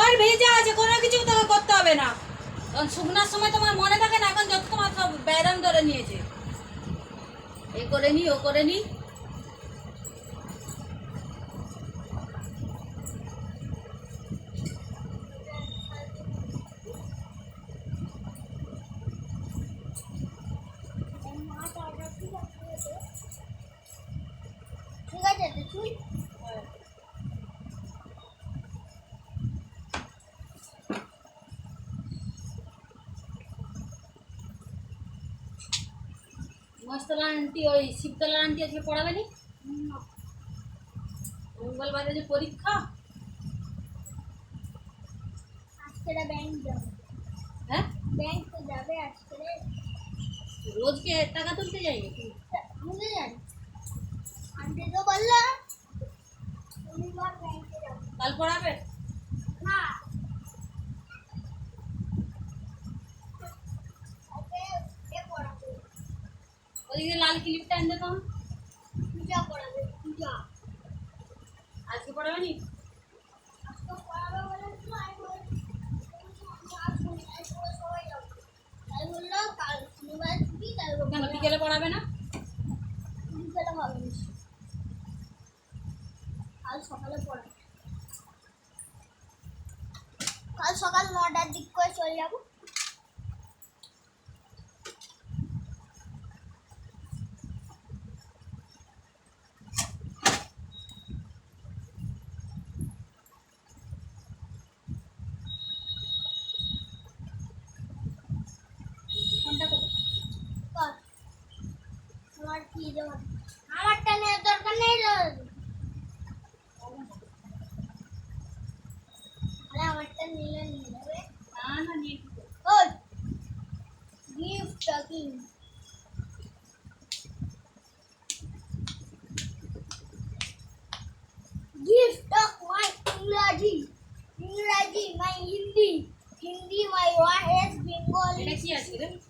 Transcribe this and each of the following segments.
ঘর ভেজা আছে, কোনো কিছু তোকে করতে হবে না। কারণ শুকনার সময় তোমার মনে থাকে না, এখন যত তোমার সব ব্যায়াম ধরে নিয়েছে। এ করে নি, ও করে নি। ঠিক আছে, তুই মস্তলা আন্টি ওই শিবতলা আন্টি আজকে পড়াবে নি মঙ্গলবারে যে পরীক্ষা? আজকে ব্যাংক যাবে। হ্যাঁ? ব্যাংক তো যাবে আজকে। রোজকে টাকা তুলতে যাই আমি তো আন্টি তো বলল শনিবার ব্যাংকে যাব। কাল পড়াবে না ওকে এ পড়াবে ওদিকে লাল ক্লিপটা এনে তো পূজা পড়াবে পূজা আজকে পড়াবে নি কেন বিকেলে পড়াবে না বিকেলে হবে। কাল সকালে পড়াবে কাল সকাল নটার দিক করে চলে যাব talking. Give talk my English, English my Hindi, Hindi my what is Bengali.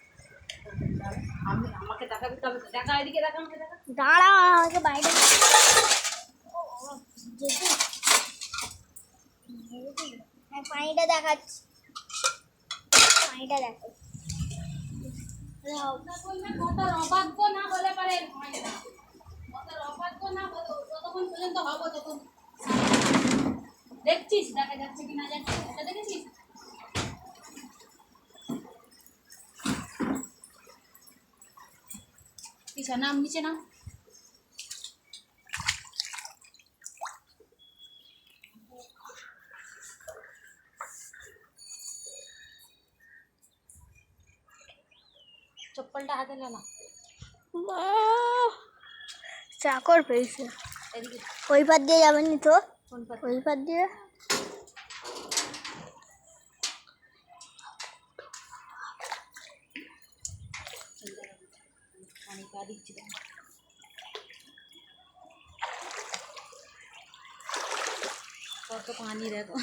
দাঁড়াও আমাকে বাইরে হ্যাঁ পানিটা দেখাচ্ছি। পানিটা দেখো। কত অবাধ্য না হলে পারে হয় অবাধ্য না হলে ততক্ষণ পর্যন্ত হব তখন দেখছিস? দেখা যাচ্ছে কি না যাচ্ছে দেখেছিস? পিছা নাম নিচে নাম চপ্পলটা হাতে নে। না চাকর পেয়েছে ওই পার দিয়ে যাবেন নি তো ওই পার দিয়ে? পানি পা দিচ্ছি দাঁড়া। কত পানি দেখো